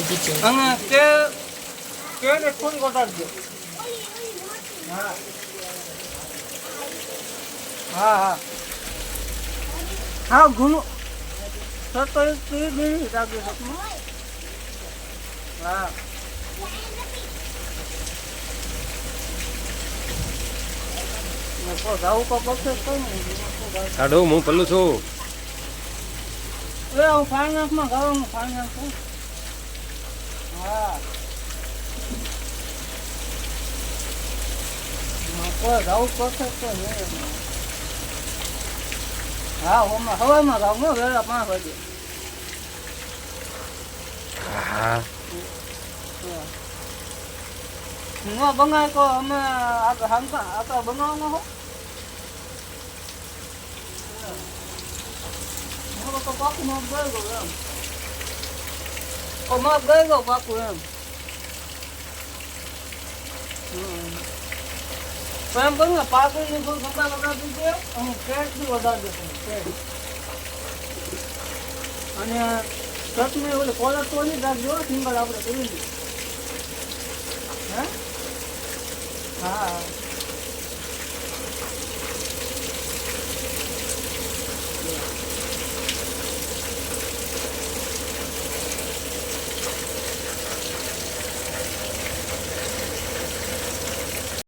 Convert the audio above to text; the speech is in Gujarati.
અને કે કે ને થોડી વધારજો. હા. હા હા. હા એક સતમાં હા. તો જાવું તો પડશે જ કઈ નહીં સાડો હું પલ્લું છું. એ હું ફાઇનાન્સમાં ગાવાનું ફાઇનાન્સ છું હા. હવામાં ગાવ ને વેળા પાંચ વાગે. હા. હું બંગાય તો અમે આપણે બનાવવાનો હો. હું. તો પાકું ગયો એમ. Oma gogo baku em. પણ પણ ને પાકડી ની પણ સંભાળ વગાડ દીધે અને પેટ બી વધારી દેશે પેટ. અને ચટણી ઓલે કોલર તો નહીં રાખજો સિંગલ આપણે કરી હા? હા.